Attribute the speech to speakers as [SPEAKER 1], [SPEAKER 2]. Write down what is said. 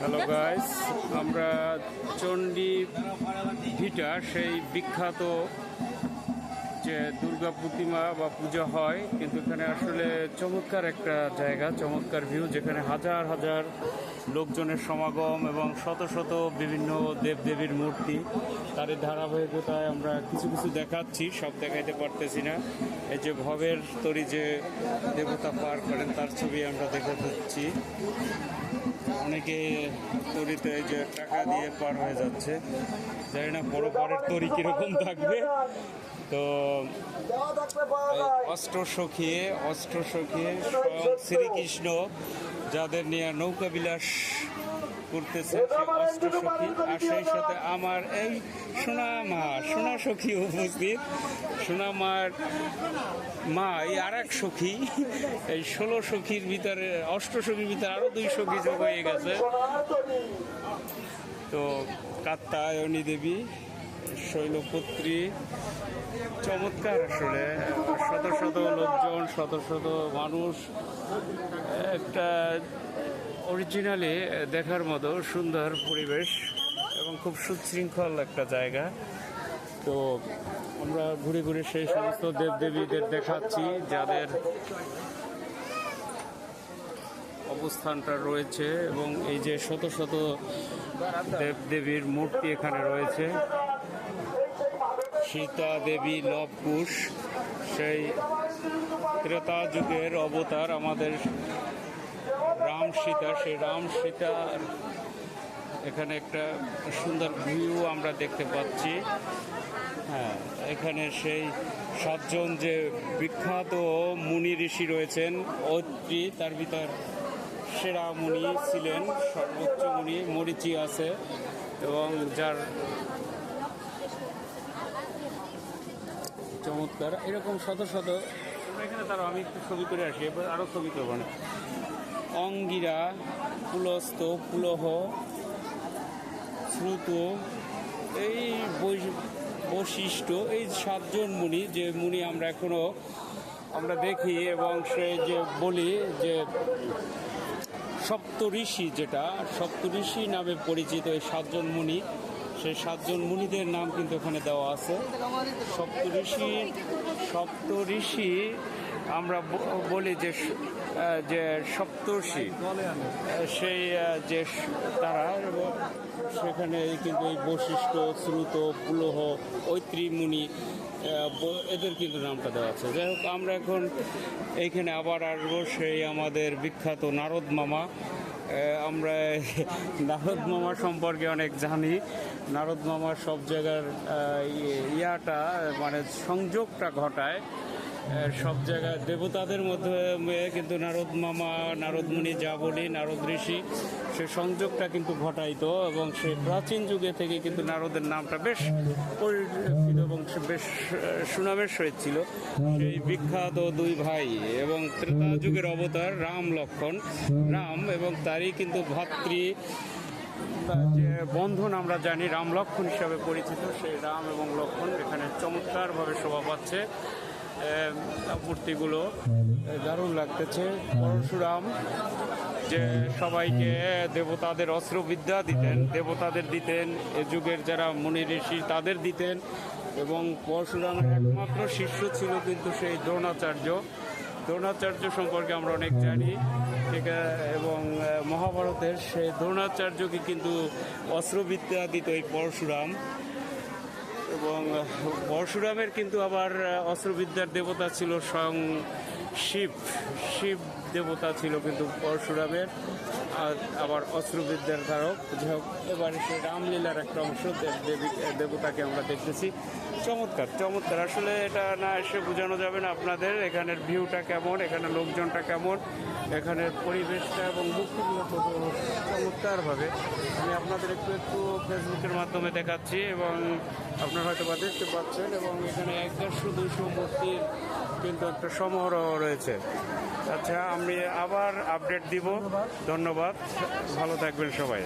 [SPEAKER 1] Hello guys আমরা চণ্ডী ভিটা সেই বিখ্যাত যে দুর্গা প্রতিমা বা পূজা হয়, কিন্তু এখানে আসলে চমৎকার একটা জায়গা, চমৎকার ভিউ যেখানে হাজার হাজার লোকজনের সমাগম এবং শত শত বিভিন্ন দেবদেবীর মূর্তি। তার ধারাবাহিকতায় আমরা কিছু কিছু দেখাচ্ছি, সব দেখাইতে পারতেছি না। এই যে ভবের তরি যে দেবতা পার করেন, তার ছবি আমরা দেখে দিচ্ছি অনেকে তরিতে এই যে টাকা দিয়ে পার হয়ে যাচ্ছে। জানি না বড় পারের তরি কীরকম থাকবে। তো অস্ত্র সখিয়ে অস্ত্র সখিয়ে স্বয়ং শ্রীকৃষ্ণ যাদের নিয়ে নৌকা বিলাস করতেছে অস্ত্র সখী। আর সেই সাথে আমার এই সোনা মা সোনা সখী উপস্থিত। সোনা মার মা, এই আর এক সখী। এই ষোলো সখীর ভিতরে, অষ্ট সখীর ভিতরে আরও দুই সখী যোগ হয়ে গেছে। তো কাত্তায়নী দেবী শৈলপুত্রী। চমৎকার আসলে। শত শত লোকজন, শত শত মানুষ, একটা অরিজিনালি দেখার মতো সুন্দর পরিবেশ এবং খুব সুশৃঙ্খল একটা জায়গা। তো আমরা ঘুরে ঘুরে সেই সমস্ত দেবদেবীদের দেখাচ্ছি, যাদের অবস্থানটা রয়েছে এবং এই যে শত শত দেবদেবীর মূর্তি এখানে রয়েছে। সীতা দেবী লবকুশ সেই ত্রেতা যুগের অবতার আমাদের রাম সীতা, সেই রাম সীতার এখানে একটা সুন্দর ভিউ আমরা দেখতে পাচ্ছি। হ্যাঁ এখানে সেই সাতজন যে বিখ্যাত মুনি ঋষি রয়েছেন, অত্রি, তার ভিতর সেরা মুনি ছিলেন, সর্বোচ্চ মুনি মরিচি আছে এবং যার চমৎকার এরকম শত শত এখানে তারও আমি একটু ছবি করে আসি, এবার আরও ছবি করব না। অঙ্গিরা, পুলস্ত, পুলহ, শ্রুত, এই বৈশিষ্ট্য, এই সাতজন মুনি, যে মুনি আমরা এখনও আমরা দেখি এবং সে যে বলি যে সপ্তঋষি যেটা, সপ্তঋষি নামে পরিচিত এই সাতজন মুনি সেই সাতজন মুনিদের নাম কিন্তু ওখানে দেওয়া আছে। সপ্তঋষি সপ্তঋষি আমরা বলি যে যে সপ্তর্ষি। সেই যে তারা সেখানে কিন্তু এই বৈশিষ্ট্য শ্রুত, পুলহ, ঐত্রী মুনি এদের কিন্তু নামটা দেওয়া আছে। যাই হোক, আমরা এখন এইখানে আবার আসব সেই আমাদের বিখ্যাত নারদ মামা। আমরা নারদ মামা সম্পর্কে অনেক জানি। নারদ মামা সব জায়গার ইয়ে- ইয়াটা মানে সংযোগটা ঘটায়। সব জায়গায় দেবতাদের মধ্যে কিন্তু নারদ মামা, নারদ মুনি যা বলি, নারদ ঋষি, সে সংযোগটা কিন্তু ঘটাইতো এবং সে প্রাচীন যুগে থেকে কিন্তু নারদের নামটা বেশ পরিচিত এবং বেশ সুনামের সহিত ছিল। সেই বিখ্যাত দুই ভাই এবং ত্রেতা যুগের অবতার রাম লক্ষণ, রাম এবং তারই কিন্তু ভাতৃ যে বন্ধন আমরা জানি, রাম লক্ষণ হিসাবে পরিচিত। সেই রাম এবং লক্ষণ এখানে চমৎকারভাবে শোভা পাচ্ছে। মূর্তিগুলো দারুণ লাগতেছে। পরশুরাম যে সবাইকে দেবতাদের অস্ত্রবিদ্যা দিতেন দেবতাদের দিতেন এ যুগের যারা মুনি ঋষি তাদের দিতেন এবং পরশুরামের একমাত্র শিষ্য ছিল কিন্তু সেই দ্রোণাচার্য। দ্রোণাচার্য সম্পর্কে আমরা অনেক জানি ঠিক? এবং মহাভারতের সেই দ্রোণাচার্যকে কিন্তু অস্ত্রবিদ্যা দিত এই পরশুরাম। এবং পরশুরামের কিন্তু আবার অস্ত্রবিদ্যার দেবতা ছিল স্বয়ং শিব। শিব দেবতা ছিল কিন্তু পরশুরামের আবার অস্ত্রবিদ্যার ধারক। যাই হোক, এবারে সে রামলীলার একটা অংশ দেবী দেবতাকে আমরা দেখতেছি। চমৎকার চমৎকার। আসলে এটা না এসে বোঝানো যাবে না আপনাদের, এখানের ভিউটা কেমন এখানে লোকজনটা কেমন, এখানের পরিবেশটা এবং মুক্তিগুলো কত চমৎকারভাবে আমি আপনাদের একটু একটু ফেসবুকের মাধ্যমে দেখাচ্ছি এবং আপনারা হয়তো বা দেখতে পাচ্ছেন এবং এখানে এক দেড়শো দুইশো মূর্তির কিন্তু একটা সমারোহ রয়েছে। আচ্ছা আমি আবার আপডেট দিব। ধন্যবাদ। ভালো থাকবেন সবাই।